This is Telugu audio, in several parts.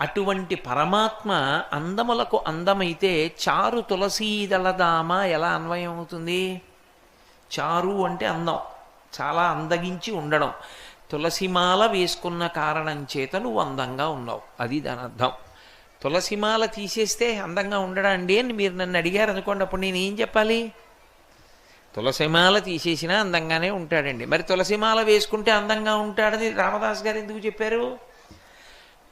అటువంటి పరమాత్మ అందములకు అందమైతే చారు తులసీదళదామ ఎలా అన్వయం అవుతుంది? చారు అంటే అందం. చాలా అందగించి ఉండడం. తులసిమాల వేసుకున్న కారణం చేత నువ్వు అందంగా ఉన్నావు. అది దాని అర్థం. తులసిమాల తీసేస్తే అందంగా ఉండడా అండి అని మీరు నన్ను అడిగారు అనుకోండి అప్పుడు నేను ఏం చెప్పాలి? తులసిమాల తీసేసినా అందంగానే ఉంటాడండి. మరి తులసిమాల వేసుకుంటే అందంగా ఉంటాడని రామదాస్ గారు ఎందుకు చెప్పారు?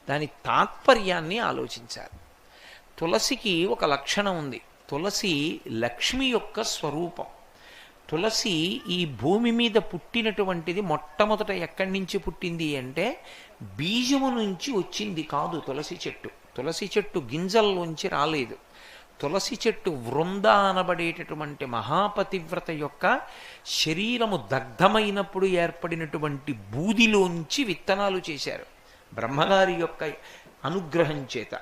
దాని తాత్పర్యాన్ని ఆలోచించాలి తులసికి ఒక లక్షణం ఉంది. తులసి లక్ష్మి యొక్క స్వరూపం. తులసి ఈ భూమి మీద పుట్టినటువంటిది మొట్టమొదట ఎక్కడి నుంచి పుట్టింది అంటే బీజము నుంచి వచ్చింది కాదు తులసి చెట్టు. తులసి చెట్టు గింజల్లోంచి రాలేదు. తులసి చెట్టు వృంద అనబడేటటువంటి మహాపతివ్రత యొక్క శరీరము దగ్ధమైనప్పుడు ఏర్పడినటువంటి బూదిలోంచి విత్తనాలు చేశారు. బ్రహ్మగారి యొక్క అనుగ్రహం చేత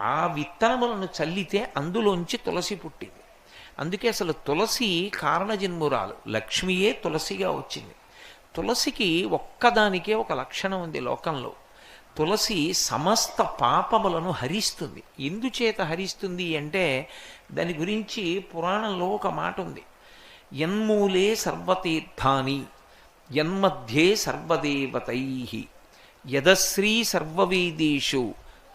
ఆ విత్తనములను చల్లితే అందులోంచి తులసి పుట్టింది. అందుకే అసలు తులసి కారణజన్మురాలు. లక్ష్మియే తులసిగా వచ్చింది. తులసికి ఒక్కదానికే ఒక లక్షణం ఉంది లోకంలో. తులసి సమస్త పాపములను హరిస్తుంది. ఎందుచేత హరిస్తుంది అంటే దాని గురించి పురాణంలో ఒక మాట ఉంది. యన్మూలే సర్వతీర్థాని యన్మధ్యే సర్వదేవతై. యదశ్రీ సర్వవేదేషు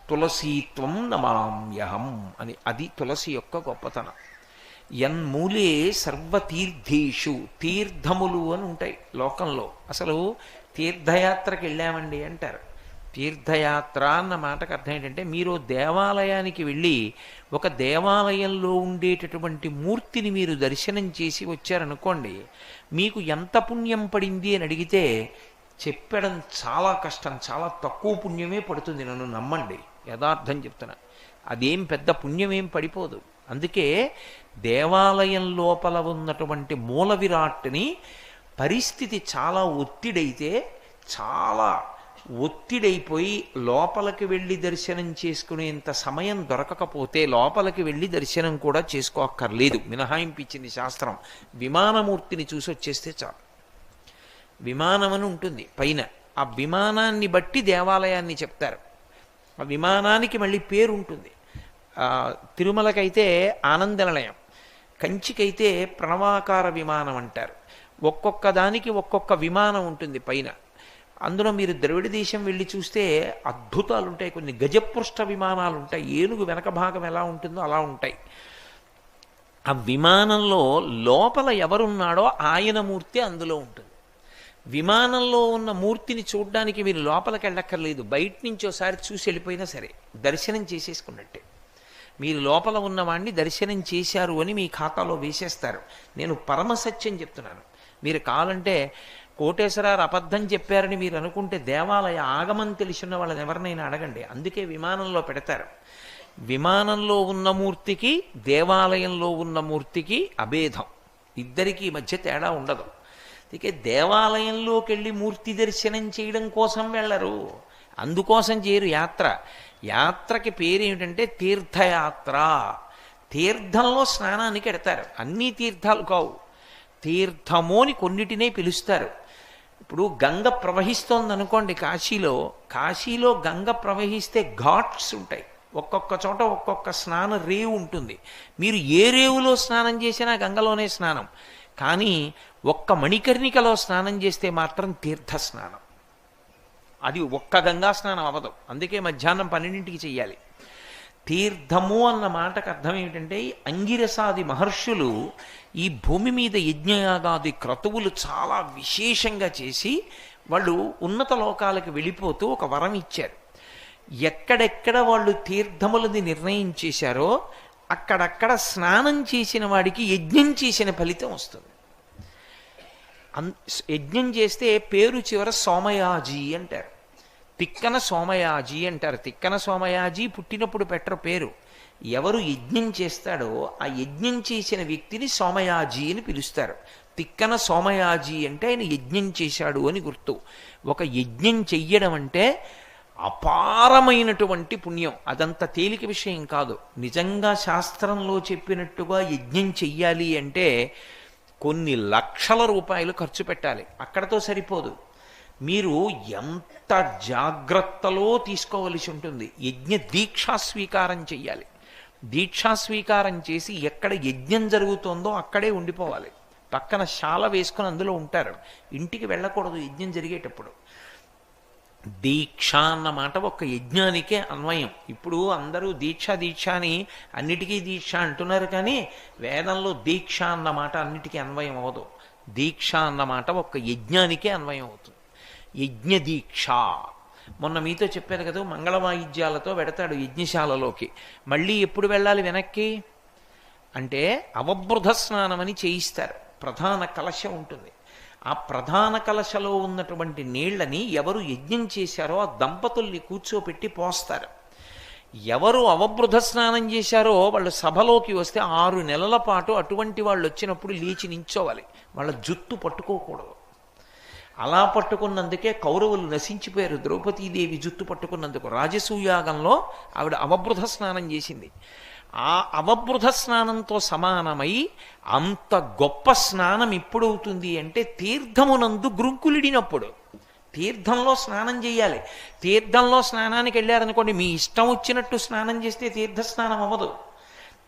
తులసీత్వం నమామ్యహం అని. అది తులసి యొక్క గొప్పతనం. యన్మూలే సర్వతీర్థేషు తీర్థములు అని ఉంటాయి లోకంలో. అసలు తీర్థయాత్రకి వెళ్ళామండి అంటారు. తీర్థయాత్ర అన్న మాటకు అర్థం ఏంటంటే మీరు దేవాలయానికి వెళ్ళి ఒక దేవాలయంలో ఉండేటటువంటి మూర్తిని మీరు దర్శనం చేసి వచ్చారనుకోండి మీకు ఎంత పుణ్యం పడింది అని అడిగితే చెప్పడం చాలా కష్టం చాలా తక్కువ పుణ్యమే పడుతుంది నన్ను నమ్మండి. యథార్థం చెప్తున్నా. అదేం పెద్ద పుణ్యమేం పడిపోదు. అందుకే దేవాలయం లోపల ఉన్నటువంటి మూల విరాట్ని పరిస్థితి చాలా ఒత్తిడైతే చాలా ఒత్తిడైపోయి లోపలికి వెళ్ళి దర్శనం చేసుకునేంత సమయం దొరకకపోతే లోపలికి వెళ్ళి దర్శనం కూడా చేసుకోక్కర్లేదు. మినహాయింపు ఇచ్చింది శాస్త్రం. విమానమూర్తిని చూసి వచ్చేస్తే చాలు. విమానం అని ఉంటుంది. పైన. ఆ విమానాన్ని బట్టి దేవాలయాన్ని చెప్తారు. ఆ విమానానికి మళ్ళీ పేరు ఉంటుంది తిరుమలకైతే ఆనంద నిలయం కంచికైతే ప్రణవాకార విమానం అంటారు. ఒక్కొక్క దానికి ఒక్కొక్క విమానం ఉంటుంది పైన. అందులో మీరు ద్రవిడ దేశం వెళ్ళి చూస్తే అద్భుతాలు ఉంటాయి కొన్ని గజపృష్ఠ విమానాలు ఉంటాయి ఏనుగు వెనక భాగం ఎలా ఉంటుందో అలా ఉంటాయి. ఆ విమానంలో లోపల ఎవరున్నాడో ఆయన మూర్తి అందులో ఉంటుంది. విమానంలో ఉన్న మూర్తిని చూడడానికి మీరు లోపలికి వెళ్ళక్కర్లేదు. బయట నుంచి ఒకసారి చూసి వెళ్ళిపోయినా సరే దర్శనం చేసేసుకున్నట్టే. మీరు లోపల ఉన్నవాడిని దర్శనం చేశారు అని మీ ఖాతాలో వేసేస్తారు. నేను పరమసత్యం చెప్తున్నాను. మీరు కావాలంటే కోటేశ్వరారు అబద్ధం చెప్పారని మీరు అనుకుంటే దేవాలయ ఆగమం తెలిసిన వాళ్ళని ఎవరినైనా అడగండి. అందుకే విమానంలో పెడతారు. విమానంలో ఉన్న మూర్తికి దేవాలయంలో ఉన్న మూర్తికి అభేదం. ఇద్దరికీ మధ్య తేడా ఉండదు. అందుకే దేవాలయంలోకి వెళ్ళి మూర్తి దర్శనం చేయడం కోసం వెళ్ళరు. అందుకోసం చేయరు యాత్ర. యాత్రకి పేరు ఏమిటంటే తీర్థయాత్ర. తీర్థంలో స్నానానికి ఎడతారు అన్ని తీర్థాలు కావు. తీర్థమోని కొన్నిటినే పిలుస్తారు. ఇప్పుడు గంగ ప్రవహిస్తోంది అనుకోండి కాశీలో. కాశీలో గంగ ప్రవహిస్తే ఘాట్స్ ఉంటాయి. ఒక్కొక్క చోట ఒక్కొక్క స్నాన రేవు ఉంటుంది. మీరు ఏ రేవులో స్నానం చేసినా గంగలోనే స్నానం. కానీ ఒక్క మణికర్ణికలో స్నానం చేస్తే మాత్రం తీర్థ స్నానం అది ఒక్క గంగా స్నానం అవ్వదు. అందుకే మధ్యాహ్నం పన్నెండింటికి చెయ్యాలి. తీర్థము అన్న మాటకు అర్థం ఏమిటంటే అంగిరసాది మహర్షులు ఈ భూమి మీద యజ్ఞయాగాది క్రతువులు చాలా విశేషంగా చేసి వాళ్ళు ఉన్నత లోకాలకు వెళ్ళిపోతూ ఒక వరం ఇచ్చారు. ఎక్కడెక్కడ వాళ్ళు తీర్థములని నిర్ణయం చేశారో అక్కడక్కడ స్నానం చేసిన వాడికి యజ్ఞం చేసిన ఫలితం వస్తుంది. యజ్ఞం చేస్తే పేరు చివర సోమయాజీ అంటారు. తిక్కన సోమయాజీ అంటారు. తిక్కన సోమయాజీ పుట్టినప్పుడు పెట్టరు పేరు. ఎవరు యజ్ఞం చేస్తాడో ఆ యజ్ఞం చేసిన వ్యక్తిని సోమయాజీ అని పిలుస్తారు. తిక్కన సోమయాజీ అంటే ఆయన యజ్ఞం చేశాడు అని గుర్తు. ఒక యజ్ఞం చెయ్యడం అంటే అపారమైనటువంటి పుణ్యం. అదంత తేలిక విషయం కాదు. నిజంగా శాస్త్రంలో చెప్పినట్టుగా యజ్ఞం చెయ్యాలి అంటే కొన్ని లక్షల రూపాయలు ఖర్చు పెట్టాలి. అక్కడతో సరిపోదు. మీరు ఎంత జాగ్రత్తలో తీసుకోవలసి ఉంటుంది? యజ్ఞ దీక్షా స్వీకారం చెయ్యాలి. దీక్షా స్వీకారం చేసి ఎక్కడ యజ్ఞం జరుగుతుందో అక్కడే ఉండిపోవాలి. పక్కన శాల వేసుకుని అందులో ఉంటారు. ఇంటికి వెళ్ళకూడదు యజ్ఞం జరిగేటప్పుడు. దీక్ష అన్నమాట ఒక యజ్ఞానికే అన్వయం. ఇప్పుడు అందరూ దీక్ష దీక్ష అని అన్నిటికీ దీక్ష అంటున్నారు కానీ వేదంలో దీక్ష అన్నమాట అన్నిటికీ అన్వయం అవ్వదు. దీక్ష అన్నమాట ఒక యజ్ఞానికే అన్వయం అవుతుంది. యజ్ఞ దీక్ష. మొన్న మీతో చెప్పాను కదా మంగళ వాయిద్యాలతో పెడతాడు యజ్ఞశాలలోకి. మళ్ళీ ఎప్పుడు వెళ్ళాలి వెనక్కి? అంటే అవబృధ అని చేయిస్తారు. ప్రధాన కలశ ఉంటుంది. ఆ ప్రధాన కలశలో ఉన్నటువంటి నీళ్ళని ఎవరు యజ్ఞం చేశారో ఆ దంపతుల్ని కూర్చోపెట్టి పోస్తారు. ఎవరు అవబృధ స్నానం చేశారో వాళ్ళు సభలోకి వస్తే ఆరు నెలల పాటు అటువంటి వాళ్ళు వచ్చినప్పుడు లేచి నించోవాలి. వాళ్ళ జుత్తు పట్టుకోకూడదు. అలా పట్టుకున్నందుకే కౌరవులు నశించిపోయారు. ద్రౌపదీదేవి జుత్తు పట్టుకున్నందుకు రాజసూయాగంలో ఆవిడ అవబృధ స్నానం చేసింది. ఆ అవబృధ స్నానంతో సమానమై అంత గొప్ప స్నానం ఎప్పుడవుతుంది అంటే తీర్థమునందు గ్రుంకులిడినప్పుడు. తీర్థంలో స్నానం చేయాలి. తీర్థంలో స్నానానికి వెళ్ళారనుకోండి మీ ఇష్టం వచ్చినట్టు స్నానం చేస్తే తీర్థ స్నానం అవ్వదు.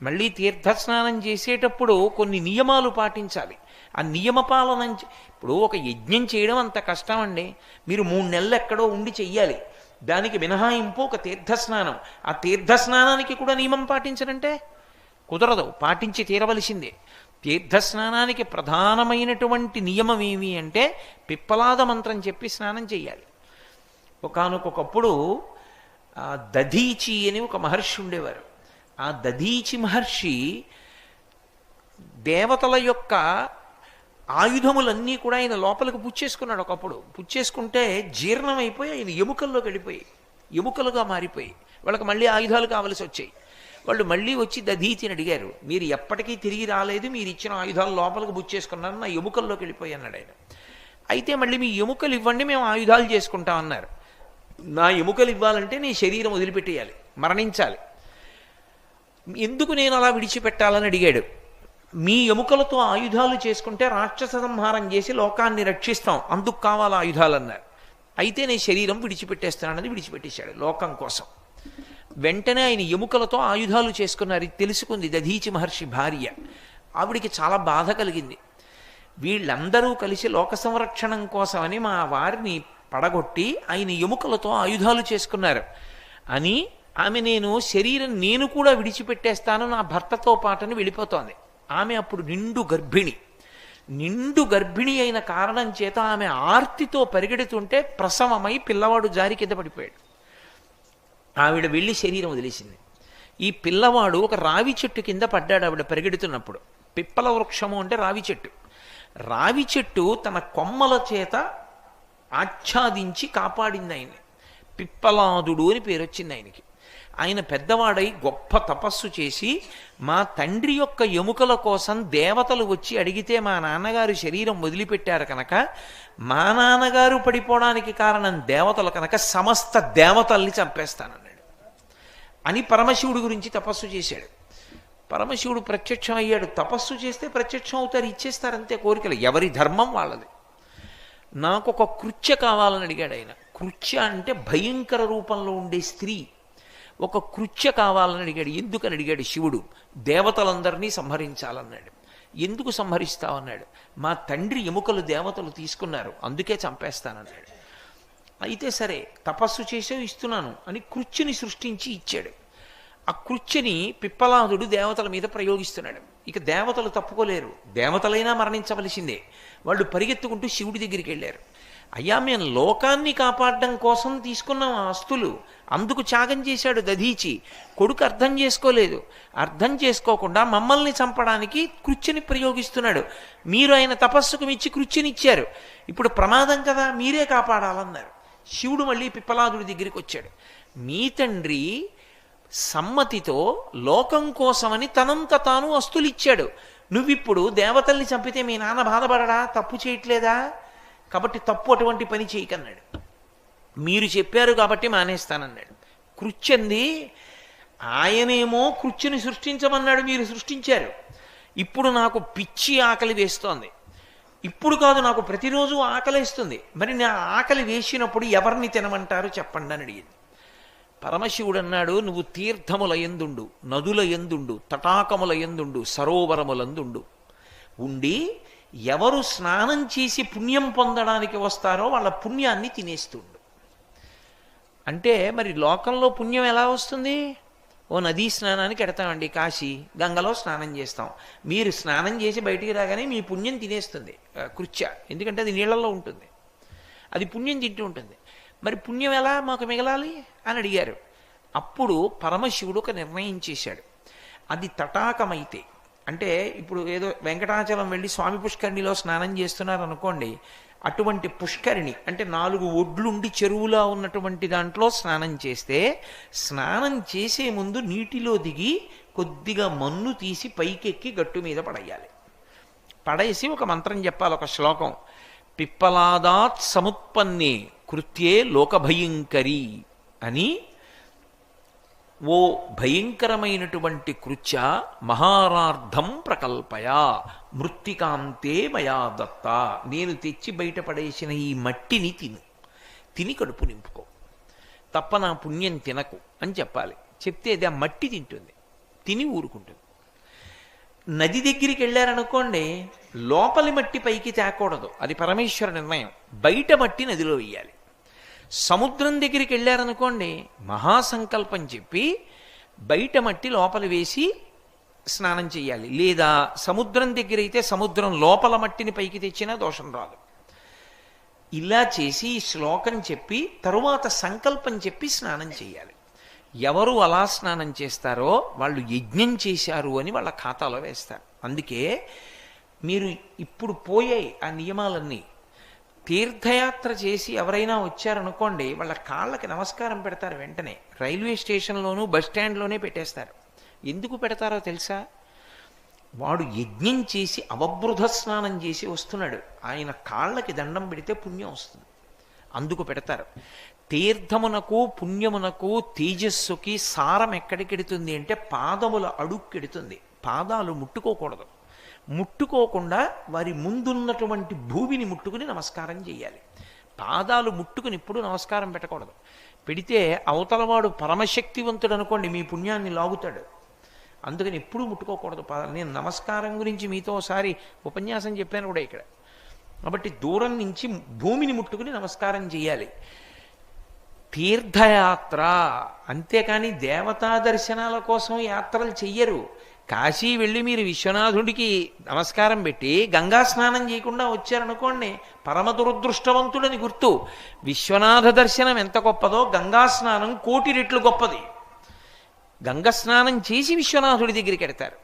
మళ్ళీ తీర్థ స్నానం చేసేటప్పుడు కొన్ని నియమాలు పాటించాలి. ఆ నియమ పాలన ఇప్పుడు ఒక యజ్ఞం చేయడం అంత కష్టం అండి మీరు మూడు నెలలు ఎక్కడో ఉండి చెయ్యాలి. దానికి మినహాయింపు ఒక తీర్థస్నానం. ఆ తీర్థస్నానానికి కూడా నియమం పాటించడంటే కుదరదు. పాటించి తీరవలసిందే. తీర్థస్నానానికి ప్రధానమైనటువంటి నియమం ఏమి అంటే పిప్పలాద మంత్రం చెప్పి స్నానం చేయాలి. ఒకానొకప్పుడు ఆ దధీచి అని ఒక మహర్షి ఉండేవారు. ఆ దధీచి మహర్షి దేవతల యొక్క ఆయుధములన్నీ కూడా ఆయన లోపలికి పుచ్చేసుకున్నాడు ఒకప్పుడు. పుచ్చేసుకుంటే జీర్ణమైపోయి ఆయన ఎముకల్లోకి వెళ్ళిపోయి ఎముకలుగా మారిపోయి వాళ్ళకి మళ్ళీ ఆయుధాలు కావలసి వచ్చాయి. వాళ్ళు మళ్ళీ వచ్చి దధీతిని అడిగారు మీరు ఎప్పటికీ తిరిగి రాలేదు మీరు ఇచ్చిన ఆయుధాలు లోపలికి బుచ్చేసుకున్నారు నా ఎముకల్లోకి వెళ్ళిపోయి ఆయన. అయితే మళ్ళీ మీ ఎముకలు ఇవ్వండి మేము ఆయుధాలు చేసుకుంటాం అన్నారు. నా ఎముకలు ఇవ్వాలంటే నీ శరీరం వదిలిపెట్టేయాలి మరణించాలి. ఎందుకు నేను అలా విడిచిపెట్టాలని అడిగాడు? మీ ఎముకలతో ఆయుధాలు చేసుకుంటే రాక్షస సంహారం చేసి లోకాన్ని రక్షిస్తాం. అందుకు కావాలి ఆయుధాలు అన్నారు అయితే నేను శరీరం విడిచిపెట్టేస్తానని విడిచిపెట్టేశాడు లోకం కోసం. వెంటనే ఆయన ఎముకలతో ఆయుధాలు చేసుకున్నారు. ఇది తెలుసుకుంది దధీచి మహర్షి భార్య. ఆవిడికి చాలా బాధ కలిగింది. వీళ్ళందరూ కలిసి లోక సంరక్షణం కోసమని మా వారిని పడగొట్టి ఆయన ఎముకలతో ఆయుధాలు చేసుకున్నారు. అని ఆమె నేను శరీరం నేను కూడా విడిచిపెట్టేస్తాను నా భర్తతో పాటని వెళ్ళిపోతోంది. ఆమె అప్పుడు నిండు గర్భిణి. నిండు గర్భిణి అయిన కారణం చేత ఆమె ఆర్తితో పరిగెడుతుంటే ప్రసవమై పిల్లవాడు జారి కింద పడిపోయాడు. ఆవిడ వెళ్ళి శరీరం వదిలేసింది. ఈ పిల్లవాడు ఒక రావి చెట్టు కింద పడ్డాడు ఆవిడ పరిగెడుతున్నప్పుడు. పిప్పల వృక్షము అంటే రావి చెట్టు. రావి చెట్టు తన కొమ్మల చేత ఆచ్ఛాదించి కాపాడింది ఆయన్ని పిప్పలాదుడు అని పేరు వచ్చింది ఆయనకి. ఆయన పెద్దవాడై గొప్ప తపస్సు చేసి మా తండ్రి యొక్క ఎముకల కోసం దేవతలు వచ్చి అడిగితే మా నాన్నగారు శరీరం వదిలిపెట్టారు కనుక మా నాన్నగారు పడిపోవడానికి కారణం దేవతలు కనుక సమస్త దేవతల్ని చంపేస్తానన్నాడు. అని పరమశివుడి గురించి తపస్సు చేశాడు. పరమశివుడు ప్రత్యక్షం అయ్యాడు. తపస్సు చేస్తే ప్రత్యక్షం అవుతారు ఇచ్చేస్తారంతే కోరికలు. ఎవరి ధర్మం వాళ్ళది. నాకు ఒక కృత్య కావాలని అడిగాడు ఆయన. కృత్య అంటే భయంకర రూపంలో ఉండే స్త్రీ. ఒక కృత్య కావాలని అడిగాడు. ఎందుకని అడిగాడు? శివుడు దేవతలందరినీ సంహరించాలన్నాడు. ఎందుకు సంహరిస్తావన్నాడు? మా తండ్రి ఎముకలు దేవతలు తీసుకున్నారు అందుకే చంపేస్తానన్నాడు. అయితే సరే తపస్సు చేసే ఇస్తున్నాను అని కృత్యని సృష్టించి ఇచ్చాడు. ఆ కృత్యని పిప్పలాదుడు దేవతల మీద ప్రయోగిస్తున్నాడు. ఇక దేవతలు తప్పుకోలేరు. దేవతలైనా మరణించవలసిందే. వాళ్ళు పరిగెత్తుకుంటూ శివుడి దగ్గరికి వెళ్ళారు. అయ్యా మేము లోకాన్ని కాపాడడం కోసం తీసుకున్నాం ఆస్తులు. అందుకు త్యాగం చేశాడు దధీచి. కొడుకు అర్థం చేసుకోలేదు. అర్థం చేసుకోకుండా మమ్మల్ని చంపడానికి కృత్యని ప్రయోగిస్తున్నాడు. మీరు ఆయన తపస్సుకు మిచ్చి కృత్యనిచ్చారు. ఇప్పుడు ప్రమాదం కదా మీరే కాపాడాలన్నారు. శివుడు మళ్ళీ పిప్పలాదుడి దగ్గరికి వచ్చాడు. మీ తండ్రి సమ్మతితో లోకం కోసమని తనంత తాను వస్తులిచ్చాడు నువ్విప్పుడు దేవతల్ని చంపితే మీ నాన్న బాధపడడా? తప్పు చేయట్లేదా? కాబట్టి తప్పు అటువంటి పని చేయకన్నాడు. మీరు చెప్పారు కాబట్టి మానేస్తానన్నాడు. కృత్యంది ఆయనేమో కృత్యని సృష్టించమన్నాడు మీరు సృష్టించారు. ఇప్పుడు నాకు పిచ్చి ఆకలి వేస్తోంది. ఇప్పుడు కాదు నాకు ప్రతిరోజు ఆకలిస్తుంది మరి నా ఆకలి వేసినప్పుడు ఎవరిని తినమంటారు చెప్పండి అని అడిగింది. పరమశివుడు అన్నాడు నువ్వు తీర్థముల ఎందుండు నదుల ఎందుండు తటాకముల ఎందుండు సరోవరములందుండు. ఉండి ఎవరు స్నానం చేసి పుణ్యం పొందడానికి వస్తారో వాళ్ళ పుణ్యాన్ని తినేస్తుండు. అంటే మరి లోకంలో పుణ్యం ఎలా వస్తుంది? ఓ నదీ స్నానానికి ఎడతామండి కాశీ. గంగలో స్నానం చేస్తాం. మీరు స్నానం చేసి బయటికి రాగానే మీ పుణ్యం తినేస్తుంది కృత్య. ఎందుకంటే అది నీళ్ళల్లో ఉంటుంది. అది పుణ్యం తింటూ ఉంటుంది. మరి పుణ్యం ఎలా మాకు మిగలాలి? అని అడిగారు. అప్పుడు పరమశివుడు ఒక నిర్ణయం చేశాడు. అది తటాకమైతే అంటే ఇప్పుడు ఏదో వెంకటాచలం వెళ్ళి స్వామి పుష్కరిణిలో స్నానం చేస్తున్నారు అనుకోండి అటువంటి పుష్కరిణి అంటే నాలుగు ఒడ్లుండి చెరువులా ఉన్నటువంటి దాంట్లో స్నానం చేస్తే స్నానం చేసే ముందు నీటిలో దిగి కొద్దిగా మన్ను తీసి పైకెక్కి గట్టు మీద పడేయాలి. పడేసి ఒక మంత్రం చెప్పాలి ఒక శ్లోకం. పిప్పలాదాత్ సముత్పన్నే కృత్యే లోకభయంకరి అని ఓ భయంకరమైనటువంటి కృత్య మహారార్థం ప్రకల్పయ. మృత్తికాంతే మయా దత్త. నేను తెచ్చి బయటపడేసిన ఈ మట్టిని తిను. తిని కడుపు నింపుకో. తప్ప నా పుణ్యం తినకు అని చెప్పాలి. చెప్తే అది ఆ మట్టి తింటుంది. తిని ఊరుకుంటుంది. నది దగ్గరికి వెళ్ళారనుకోండి లోపలి మట్టి పైకి తేకూడదు. అది పరమేశ్వర నిర్ణయం. బయట మట్టి నదిలో వెయ్యాలి. సముద్రం దగ్గరికి వెళ్ళారనుకోండి మహాసంకల్పం చెప్పి బయట మట్టి లోపల వేసి స్నానం చేయాలి. లేదా సముద్రం దగ్గర అయితే సముద్రం లోపల మట్టిని పైకి తెచ్చినా దోషం రాదు. ఇలా చేసి ఈ శ్లోకం చెప్పి తరువాత సంకల్పం చెప్పి స్నానం చేయాలి. ఎవరు అలా స్నానం చేస్తారో వాళ్ళు యజ్ఞం చేశారు అని వాళ్ళ ఖాతాలో వేస్తారు. అందుకే మీరు ఇప్పుడు పోయాయి ఆ నియమాలన్నీ. తీర్థయాత్ర చేసి ఎవరైనా వచ్చారనుకోండి వాళ్ళ కాళ్ళకి నమస్కారం పెడతారు వెంటనే. రైల్వే స్టేషన్లోనూ బస్ స్టాండ్లోనే పెట్టేస్తారు. ఎందుకు పెడతారో తెలుసా? వాడు యజ్ఞం చేసి అవబృధ స్నానం చేసి వస్తున్నాడు. ఆయన కాళ్ళకి దండం పెడితే పుణ్యం వస్తుంది. అందుకు పెడతారు. తీర్థమునకు పుణ్యమునకు తేజస్సుకి సారం ఎక్కడికెడుతుంది అంటే పాదముల అడుక్కెడుతుంది పాదాలు ముట్టుకోకూడదు. ముట్టుకోకుండా వారి ముందున్నటువంటి భూమిని ముట్టుకుని నమస్కారం చేయాలి. పాదాలు ముట్టుకుని ఇప్పుడు నమస్కారం పెట్టకూడదు. పెడితే అవతలవాడు పరమశక్తివంతుడు అనుకోండి మీ పుణ్యాన్ని లాగుతాడు. అందుకని ఎప్పుడూ ముట్టుకోకూడదు పాదాలు. నేను నమస్కారం గురించి మీతో ఒకసారి ఉపన్యాసం చెప్పాను కూడా ఇక్కడ. కాబట్టి దూరం నుంచి భూమిని ముట్టుకుని నమస్కారం చేయాలి. తీర్థయాత్ర. అంతేకాని దేవతా దర్శనాల కోసం యాత్రలు చెయ్యరు. కాశీ వెళ్ళి మీరు విశ్వనాథుడికి నమస్కారం పెట్టి గంగా స్నానం చేయకుండా వచ్చారనుకోండి పరమ దురదృష్టవంతుడని గుర్తు. విశ్వనాథ దర్శనం ఎంత గొప్పదో గంగా స్నానం కోటి రెట్లు గొప్పది. గంగ స్నానం చేసి విశ్వనాథుడి దగ్గరికి వెడతారు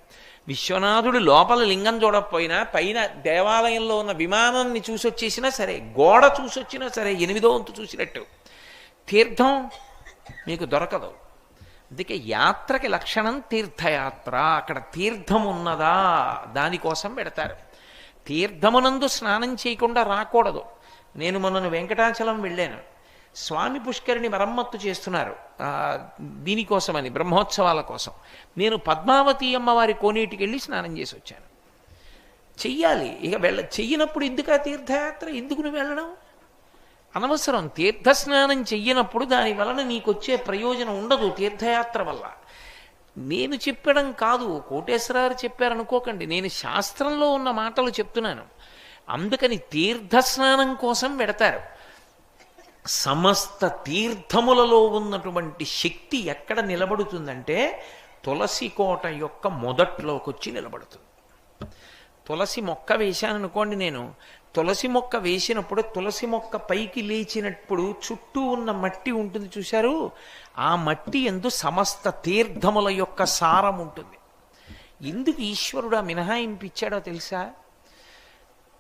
విశ్వనాథుడు లోపల లింగం చూడకపోయినా పైన దేవాలయంలో ఉన్న విమానాన్ని చూసొచ్చేసినా సరే గోడ చూసొచ్చినా సరే ఎనిమిదో వంతు చూసినట్టు. తీర్థం మీకు దొరకదు. అందుకే యాత్రకి లక్షణం తీర్థయాత్ర. అక్కడ తీర్థం ఉన్నదా? దానికోసం పెడతారు. తీర్థమునందు స్నానం చేయకుండా రాకూడదు. నేను మొన్న వెంకటాచలం వెళ్ళాను. స్వామి పుష్కరిని మరమ్మత్తు చేస్తున్నారు. దీనికోసమని బ్రహ్మోత్సవాల కోసం. నేను పద్మావతి అమ్మవారి కోనేటికి వెళ్ళి స్నానం చేసి వచ్చాను చెయ్యాలి. ఇక వెళ్ళ చెయ్యనప్పుడు ఎందుకు ఆ తీర్థయాత్ర? ఎందుకు నువ్వు వెళ్ళడం? అనవసరం తీర్థస్నానం చెయ్యనప్పుడు దాని వలన నీకు వచ్చే ప్రయోజనం ఉండదు తీర్థయాత్ర వల్ల. నేను చెప్పడం కాదు కోటేశ్వరారు చెప్పారనుకోకండి నేను శాస్త్రంలో ఉన్న మాటలు చెప్తున్నాను. అందుకని తీర్థస్నానం కోసం పెడతారు. సమస్త తీర్థములలో ఉన్నటువంటి శక్తి ఎక్కడ నిలబడుతుందంటే తులసి కోట యొక్క మొదట్లోకి వచ్చి నిలబడుతుంది. తులసి మొక్క వేశాను అనుకోండి నేను తులసి మొక్క వేసినప్పుడు తులసి మొక్క పైకి లేచినప్పుడు చుట్టూ ఉన్న మట్టి ఉంటుంది చూశారు? ఆ మట్టి ఎందు సమస్త తీర్థముల యొక్క సారం ఉంటుంది. ఎందుకు ఈశ్వరుడు ఆ మినహాయింపు ఇచ్చాడో తెలుసా?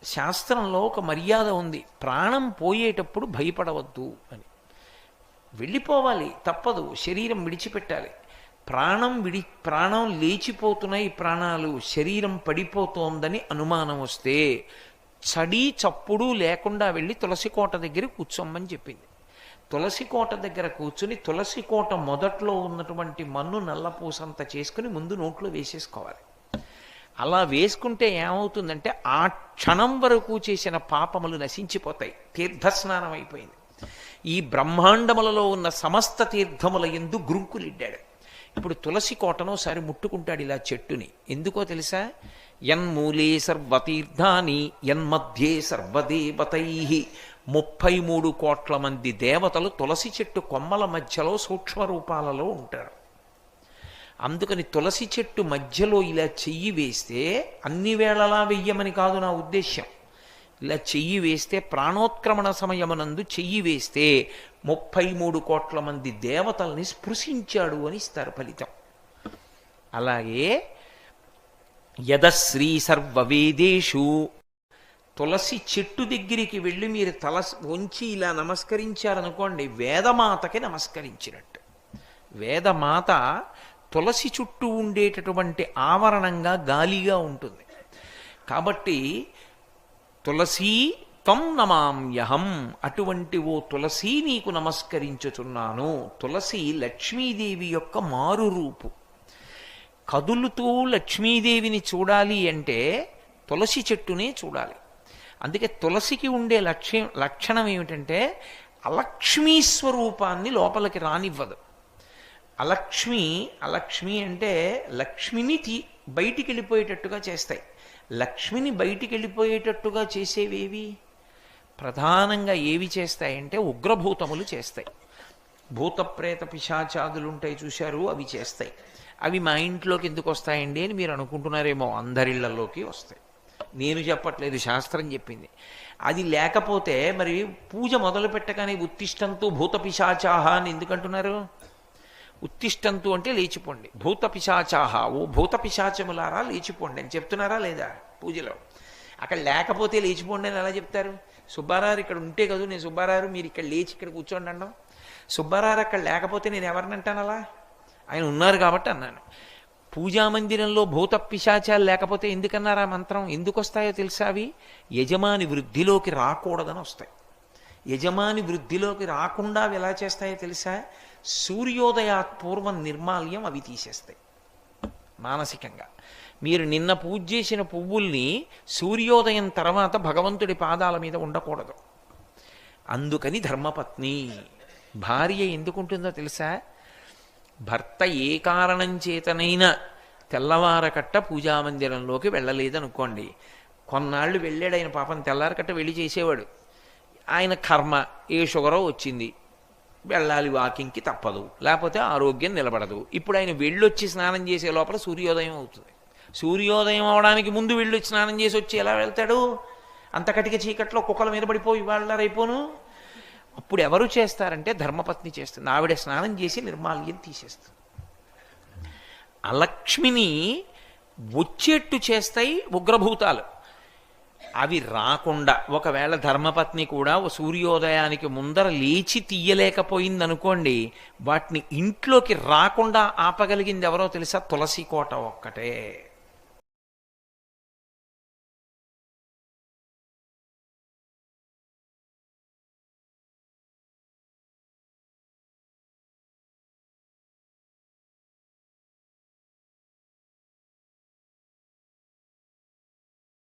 శాస్త్రంలో ఒక మర్యాద ఉంది. ప్రాణం పోయేటప్పుడు భయపడవద్దు అని. వెళ్ళిపోవాలి తప్పదు. శరీరం విడిచిపెట్టాలి. ప్రాణం విడి ప్రాణం లేచిపోతున్నాయి ప్రాణాలు. శరీరం పడిపోతోందని అనుమానం వస్తే చడి చప్పుడు లేకుండా వెళ్ళి తులసి కోట దగ్గర కూర్చోమని చెప్పింది. తులసి కోట దగ్గర కూర్చుని తులసి కోట మొదట్లో ఉన్నటువంటి మన్ను నల్లపూసంత చేసుకుని ముందు నోట్లో వేసేసుకోవాలి. అలా వేసుకుంటే ఏమవుతుందంటే ఆ క్షణం వరకు చేసిన పాపములు నశించిపోతాయి. తీర్థస్నానం అయిపోయింది. ఈ బ్రహ్మాండములలో ఉన్న సమస్త తీర్థముల ఎందు గురుంకులిడ్డాడు ఇప్పుడు తులసి కోటను ఒకసారి ముట్టుకుంటాడు ఇలా చెట్టుని. ఎందుకో తెలుసా? యన్మూలే సర్వతీర్థాని యన్మధ్యే సర్వదేవతై. ముప్పై మూడు కోట్ల మంది దేవతలు తులసి చెట్టు కొమ్మల మధ్యలో సూక్ష్మ రూపాలలో ఉంటారు. అందుకని తులసి చెట్టు మధ్యలో ఇలా చెయ్యి వేస్తే అన్ని వేళలా వెయ్యమని కాదు నా ఉద్దేశ్యం. ఇలా చెయ్యి వేస్తే ప్రాణోత్క్రమణ సమయమునందు చెయ్యి వేస్తే ముప్పై మూడు కోట్ల మంది దేవతల్ని స్పృశించాడు అని ఇస్తారు ఫలితం. అలాగే యదశ్రీ సర్వవేదేషు తులసి చెట్టు దగ్గరికి వెళ్ళి మీరు తల వంచి ఇలా నమస్కరించారనుకోండి వేదమాతకి నమస్కరించినట్టు. వేదమాత తులసి చుట్టూ ఉండేటటువంటి ఆవరణంగా గాలిగా ఉంటుంది. కాబట్టి తులసీ త్వం నమామ్యహం అటువంటి ఓ తులసి నీకు నమస్కరించుచున్నాను. తులసి లక్ష్మీదేవి యొక్క మారు రూపు. కదులుతూ లక్ష్మీదేవిని చూడాలి అంటే తులసి చెట్టునే చూడాలి. అందుకే తులసికి ఉండే లక్ష్యం లక్షణం ఏమిటంటే అలక్ష్మీ స్వరూపాన్ని లోపలికి రానివ్వదు. అలక్ష్మి అలక్ష్మి అంటే లక్ష్మిని తీ బయటికి వెళ్ళిపోయేటట్టుగా చేస్తాయి. లక్ష్మిని బయటికి వెళ్ళిపోయేటట్టుగా చేసేవేవి? ప్రధానంగా ఏవి చేస్తాయంటే ఉగ్రభూతములు చేస్తాయి. భూత ప్రేత పిశాచాదులు ఉంటాయి చూశారు అవి చేస్తాయి. అవి మా ఇంట్లోకి ఎందుకు వస్తాయండి అని మీరు అనుకుంటున్నారేమో అందరిళ్ళలోకి వస్తాయి. నేను చెప్పట్లేదు శాస్త్రం చెప్పింది. అది లేకపోతే మరి పూజ మొదలు పెట్టగానే ఉత్తిష్టంతో భూత పిశాచాహ అని ఎందుకంటున్నారు? ఉత్తిష్టంతు అంటే లేచిపోండి. భూత పిశాచాహ. ఓ భూత పిశాచములారా లేచిపోండి. అని చెప్తున్నారా లేదా? పూజలో. అక్కడ లేకపోతే లేచిపోండి అని ఎలా చెప్తారు? సుబ్బారావు ఇక్కడ ఉంటే కదా నేను సుబ్బారావు మీరు ఇక్కడ లేచి ఇక్కడ కూర్చోండి అన్నాం సుబ్బారావు అక్కడ లేకపోతే నేను ఎవరిని అంటాను అలా? ఆయన ఉన్నారు కాబట్టి అన్నాను. పూజా మందిరంలో భూత పిశాచాలు లేకపోతే ఎందుకన్నారా మంత్రం? ఎందుకు వస్తాయో తెలుసా అవి? యజమాని వృద్ధిలోకి రాకూడదని వస్తాయి. యజమాని వృద్ధిలోకి రాకుండా అవి ఎలా చేస్తాయో తెలుసా? సూర్యోదయాత్ పూర్వం నిర్మాల్యం అవి తీసేస్తాయి. మానసికంగా. మీరు నిన్న పూజ చేసిన పువ్వుల్ని సూర్యోదయం తర్వాత భగవంతుడి పాదాల మీద ఉండకూడదు. అందుకని ధర్మపత్ని భార్య ఎందుకుంటుందో తెలుసా? భర్త ఏ కారణం చేతనైనా తెల్లవారకట్ట పూజామందిరంలోకి వెళ్ళలేదనుకోండి. కొన్నాళ్ళు వెళ్ళాడు ఆయన పాపం తెల్లారకట్ట వెళ్ళి చేసేవాడు. ఆయన కర్మ ఏ షుగరో వచ్చింది. వెళ్ళాలి వాకింగ్కి తప్పదు. లేకపోతే ఆరోగ్యం నిలబడదు. ఇప్పుడు ఆయన వెళ్ళొచ్చి స్నానం చేసే లోపల సూర్యోదయం అవుతుంది. సూర్యోదయం అవడానికి ముందు వెళ్ళొచ్చి స్నానం చేసి వచ్చి ఎలా వెళ్తాడు? అంతకటిక చీకట్లో కుక్కల మీద పడిపోయి వాళ్ళ రైపోను? అప్పుడు ఎవరు చేస్తారంటే ధర్మపత్ని చేస్తుంది. ఆవిడ స్నానం చేసి నిర్మాల్యం తీసేస్తుంది. అలక్ష్మిని వచ్చేట్టు చేస్తాయి ఉగ్రభూతాలు. అవి రాకుండా ఒకవేళ ధర్మపత్ని కూడా ఓ సూర్యోదయానికి ముందర లేచి తీయలేకపోయిందనుకోండి వాటిని ఇంట్లోకి రాకుండా ఆపగలిగింది ఎవరో తెలుసా? తులసి కోట ఒక్కటే.